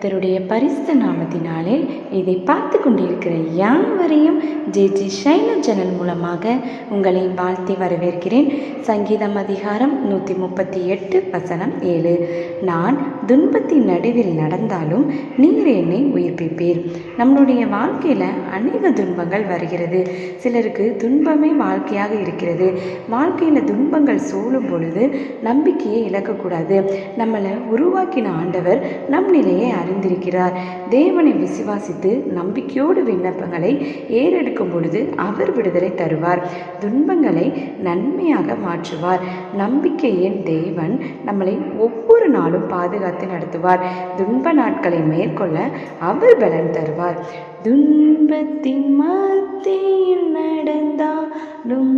கர்த்தருடைய பரிசுத்த நாமத்தினாலே இதை பார்த்து கொண்டிருக்கிற யாவரையும் ஜே ஜி ஷைன சேனல் மூலமாக உங்களை வாழ்த்தி வரவேற்கிறேன். சங்கீதம் அதிகாரம் நூற்றி முப்பத்தி எட்டு வசனம் ஏழு. நான் துன்பத்தின் நடுவில் நடந்தாலும் நீர் என்னை உயிர்ப்பிப்பீர். நம்மளுடைய வாழ்க்கையில் அநேக துன்பங்கள் வருகிறது. சிலருக்கு துன்பமே வாழ்க்கையாக இருக்கிறது. வாழ்க்கையில் துன்பங்கள் சூழும் பொழுது நம்பிக்கையை இழக்கக்கூடாது. நம்மளை உருவாக்கின ஆண்டவர் நம் நிலையை அறி அறிந்திருக்கிறார். தேவனை விசுவாசித்து நம்பிக்கையோடு விண்ணப்பங்களை ஏறெடுக்கும் பொழுது அவர் விடுதலை தருவார். துன்பங்களை நன்மையாக மாற்றுவார். நம்பிக்கையின் தேவன் நம்மளை ஒவ்வொரு நாளும் பாதுகாத்து நடத்துவார். துன்ப நாட்களை மேற்கொள்ள அவர் பலன் தருவார். துன்பத்தின் மத்தியில் நடந்தாலும்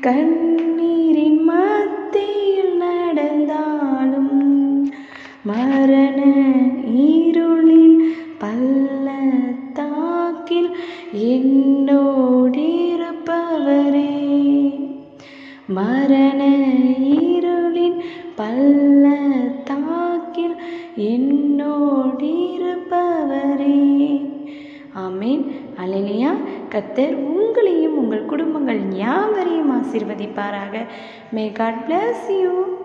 கண்ணீரின் மத்தியில் என்னோடிருப்பவரே. மரண இருளின் பள்ளத்தாக்கில் என்னோடிருப்பவரே. ஆமேன். அலையிலையா கத்தர் உங்களையும் உங்கள் குடும்பங்கள் யாவரையும் ஆசீர்வதிப்பாராக. May God bless you